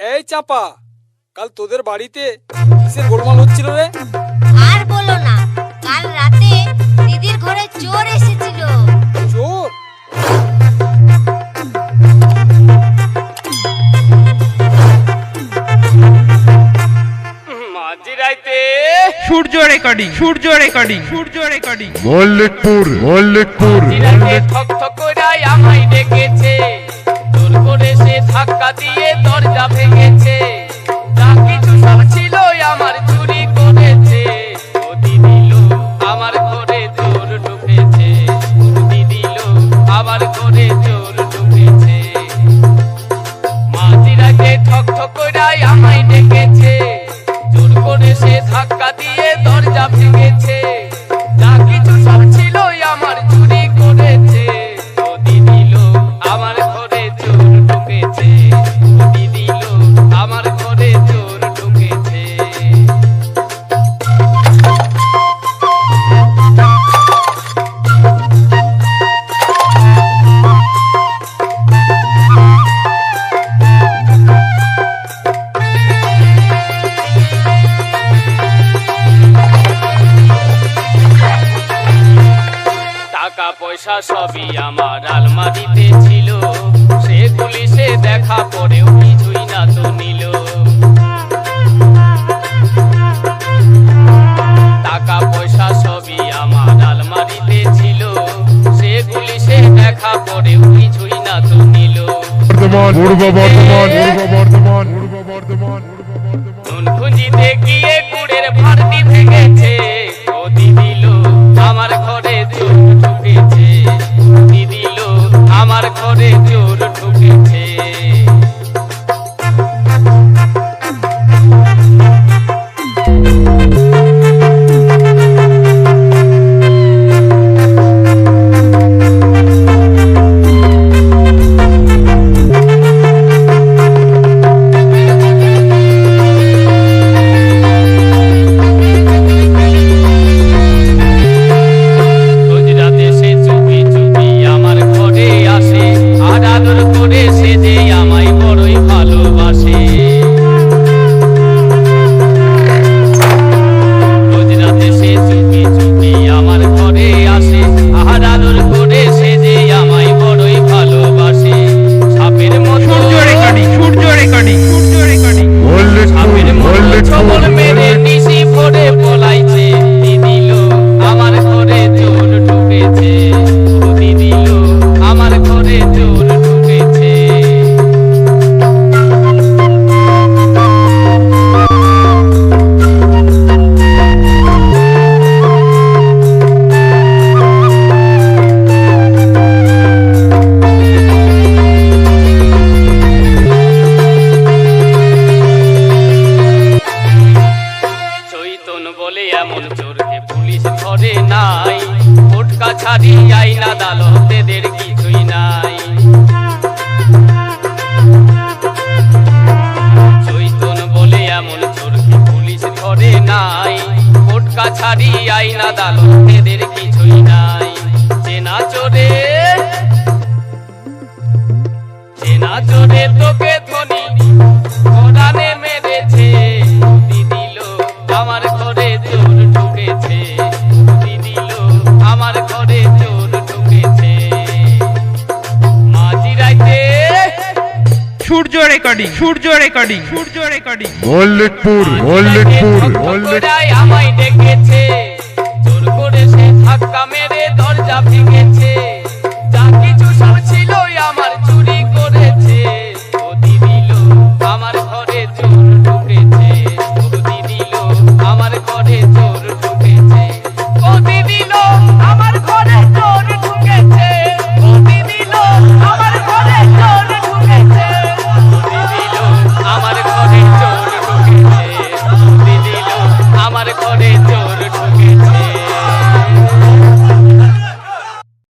এই চাপা কাল তোদের বাড়িতে কিসের গোলমাল হচ্ছিল রে? আর বলো না কাল রাতে দিদির ঘরে চোর এসেছিল। চোর? Surya recording Surya recording. Surya recording. Mallikpur Mallikpur ঠক ঠক কইরাই আমায় ডেকেছে। জোর করে সে ধাক্কা দিয়ে দরজা ভেঙেছে। যা কিছু সব ছিল আমার চুরি করেছে। ওদি দিল আমার ঘরে চোর ঢুকেছে। ওদি দিল আমার ঘরে চোর ঢুকেছে। মাঝরাতে ঠক ঠক কইরাই আমায় পয়সা সবই আমার আলমারিতে ছিল সে পুলিশে দেখা পরেও কিছুই না তো নিল টাকা পয়সা সবই আমার আলমারিতে ছিল সে পুলিশে দেখা পরেও কিছুই না তো নিল বর্ধমান পূর্ব বর্ধমান পূর্ব বর্ধমান পূর্ব বর্ধমান নুন খুঁজিতে গিয়ে সাপের মল্লিকপুর ধরে নাই। কোর্ট ছাড়ি আইনা দালতেদের কিছুই নাই। চৈতন বলে এমন চোরকে পুলিশ ধরে নাই? ছাড়ি কাছারি আইনা দালতেদের Surya recording Surya recording Surya recording Mallikpur Mallikpur মল্লিকপুরাই আমায় দেখেছে জোর করে সে ধাক্কা মেরে দরজা ভেঙেছে। যা কিছু সব